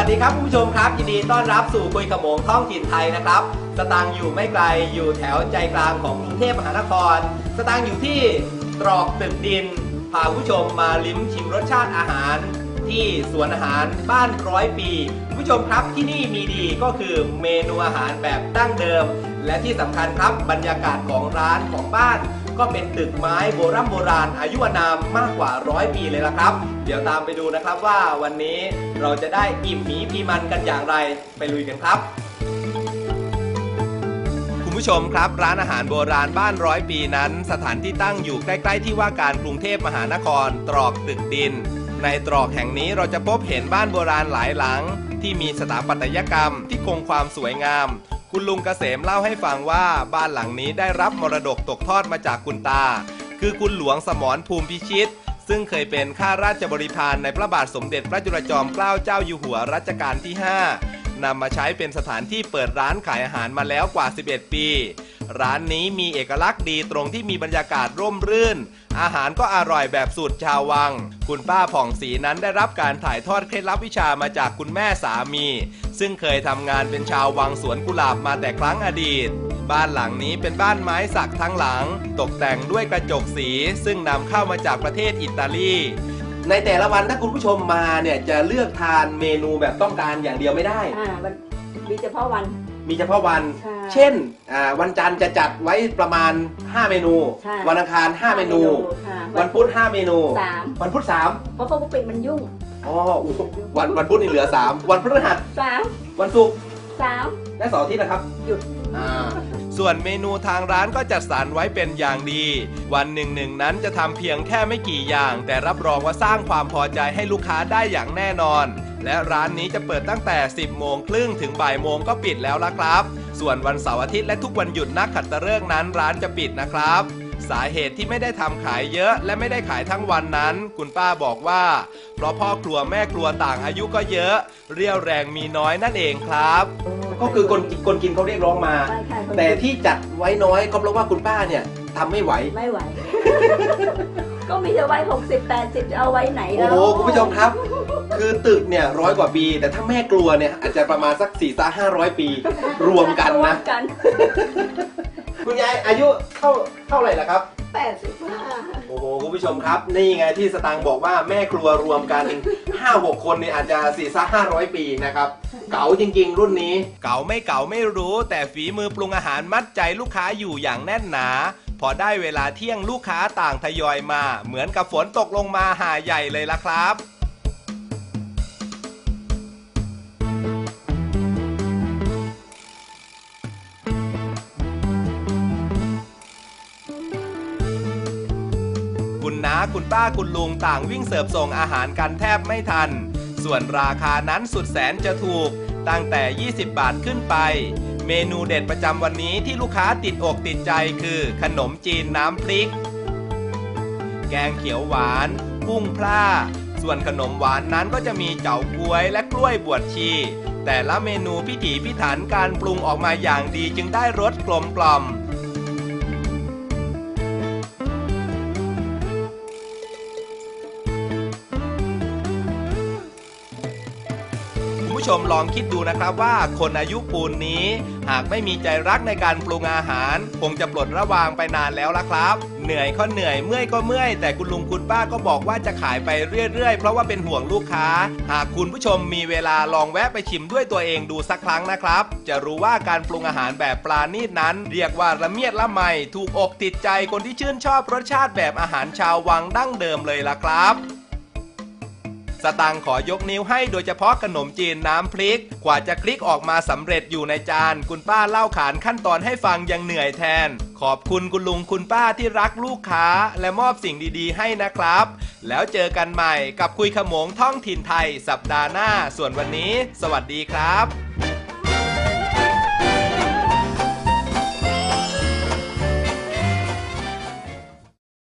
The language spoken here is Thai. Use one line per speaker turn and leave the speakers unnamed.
วัสดีครับคุณผู้ชมครับยินดีต้อนรับสู่คุยขโมงท้องถิ่นไทยนะครับ สตางค์อยู่ไม่ไกลอยู่แถวใจกลางของกรุงเทพมหานคร สตางค์อยู่ที่ตรอกตึกดิน พาผู้ชมมาลิ้มชิมรสชาติอาหาร ที่สวนอาหารบ้านร้อยปีคุณผู้ชมครับที่นี่มีดีก็คือเมนูอาหารแบบดั้งเดิม และที่สำคัญครับบรรยากาศของร้านของบ้าน ก็เป็นตึกไม้โบราณโบราณ อายุอานามมากกว่าร้อยปีเลยละครับ เดี๋ยวตามไปดูนะครับว่าวันนี้เราจะได้อิ่มหมีพีมันกันอย่างไรไปลุยกันครับคุณผู้ชมครับร้านอาหารโบราณบ้านร้อยปีนั้น สถานที่ตั้งอยู่ใกล้ ๆ ที่ว่าการกรุงเทพมหานคร ตรอกตึกดิน ในตรอกแห่งนี้เราจะพบเห็นบ้านโบราณหลายหลัง ที่มีสถาปัตยกรรมที่คงความสวยงาม คุณลุงเกษมเล่าให้ฟังว่าบ้านหลังนี้ได้รับมรดกตกทอดมาจากคุณตา คือคุณหลวงสมรภูมิพิชิต ซึ่งเคยเป็นข้าราชบริพารในพระบาทสมเด็จพระจุลจอมเกล้าเจ้าอยู่หัวรัชกาลที่ 5นำมาใช้เป็นสถานที่เปิดร้านขายอาหารมาแล้วกว่า 11 ปี ร้านนี้มีเอกลักษณ์ดีตรงที่มีบรรยากาศร่มรื่น อาหารก็อร่อยแบบสูตรชาววัง คุณป้าผ่องศรีนั้นได้รับการถ่ายทอดเคล็ดลับวิชามาจากคุณแม่สามี ซึ่งเคยทำงานเป็นชาววังสวนกุหลาบมาแต่ครั้งอดีต บ้านหลังนี้เป็นบ้านไม้สักทั้งหลัง ตกแต่งด้วยกระจกสี ซึ่งนำเข้ามาจากประเทศอิตาลีในแต่ละวันถ้าคุณผู้ชมมาเนี่ยจะเลือกทานเมนูแบบต้องการอย่างเดียวไม่ได้
อ่ามันมีเฉพาะวัน
มีเฉพาะวัน
ใช่
เช่นอ่าวันจันทร์จะจัดไว้ประมาณ 5 เมนู
ใช่
วันอังคาร 5 เมนู
ค่ะ
วันพุธ 5 เมนู
สาม
วันพุธ
เพราะเขาปิดมันยุ่ง
3อ๋ออุ๊ยวันวันพุธนี่เหลือ 3 วันพฤหัส
สาม
วันศุกร์
สาม
และเสาร์อาทิตย์นะครับ
หยุด
อ่าส่วนเมนูทางร้านก็จัดสรรไว้เป็นอย่างดี วันหนึ่งหนึ่งนั้นจะทำเพียงแค่ไม่กี่อย่าง แต่รับรองว่าสร้างความพอใจให้ลูกค้าได้อย่างแน่นอน และร้านนี้จะเปิดตั้งแต่ 10 โมงครึ่งถึงบ่ายโมงก็ปิดแล้วละครับ ส่วนวันเสาร์อาทิตย์และทุกวันหยุดนักขัตฤกษ์นั้นร้านจะปิดนะครับ สาเหตุที่ไม่ได้ทำขายเยอะและไม่ได้ขายทั้งวันนั้น คุณป้าบอกว่า เพราะพ่อครัวแม่ครัวต่างอายุก็เยอะ เรี่ยวแรงมีน้อยนั่นเองครับก็คือคนคนกินเขาเรียกร้องมา
ใช่ค่ะ
แต่ที่จัดไว้น้อยก็เพราะว่าคุณป้าเนี่ยทำไม่ไหว
ไม่ไหว ก็มีจะไว้หกสิบแปดสิบจะเอาไว้ไหน
โอ้
แล้ว
โหคุณผู้ชมครับ คือตึกเนี่ยร้อยกว่าปี แต่ถ้าแม่กลัวเนี่ยอาจจะประมาณสัก4ี่สห้าร้อยปี รวมกัน
รว
นะ
มกัน
คุณยายอายุเท่าเท่าไหร่ละครับ
แปดสิบห้า
โอ้โหคุณผู้ชมครับ นี่ไงที่สตางค์บอกว่าแม่ครัวรวมกัน 5 6 คนเนี่ยอาจจะ4ี่สห้าร้อยปีนะครับ เก๋าจริงๆ รุ่นนี้ เก๋าไม่เก๋าไม่รู้ แต่ฝีมือปรุงอาหารมัดใจลูกค้าอยู่อย่างแน่นหนา พอได้เวลาเที่ยงลูกค้าต่างทยอยมา เหมือนกับฝนตกลงมาหาใหญ่เลยละครับ คุณน้าคุณป้าคุณลุงต่างวิ่งเสิร์ฟส่งอาหารกันแทบไม่ทัน ส่วนราคานั้นสุดแสนจะถูก ตั้งแต่ 20 บาทขึ้นไป เมนูเด็ดประจำวันนี้ที่ลูกค้าติดอกติดใจคือ ขนมจีนน้ำพริก แกงเขียวหวาน กุ้งพร่าส่วนขนมหวานนั้นก็จะมีเจ๋าก๊วยและกล้วยบวชชี แต่ละเมนูพิถีพิถันการปรุงออกมาอย่างดีจึงได้รสกลมกล่อม ผู้ชมลองคิดดูนะครับว่าคนอายุปูนนี้ หากไม่มีใจรักในการปรุงอาหาร คงจะปลดระวางไปนานแล้วละครับ เหนื่อยก็เหนื่อยเมื่อยก็เมื่อย แต่คุณลุงคุณป้าก็บอกว่าจะขายไปเรื่อยๆ เพราะว่าเป็นห่วงลูกค้า หากคุณผู้ชมมีเวลาลองแวะไปชิมด้วยตัวเองดูสักครั้งนะครับ จะรู้ว่าการปรุงอาหารแบบปลาณีตนั้น เรียกว่าละเมียดละไมถูกอกติดใจคนที่ชื่นชอบรสชาติแบบอาหารชาววังดั้งเดิมเลยล่ะครับ สตังค์ขอยกนิ้วให้โดยเฉพาะขนมจีนน้ำพริก กว่าจะคลิกออกมาสำเร็จอยู่ในจาน คุณป้าเล่าขานขั้นตอนให้ฟังยังเหนื่อยแทน ขอบคุณคุณลุงคุณป้าที่รักลูกค้า และมอบสิ่งดีๆ ให้นะครับ แล้วเจอกันใหม่กับคุยขโมงท่องถิ่นไทย สัปดาห์หน้า ส่วนวันนี้ สวัสดีครับ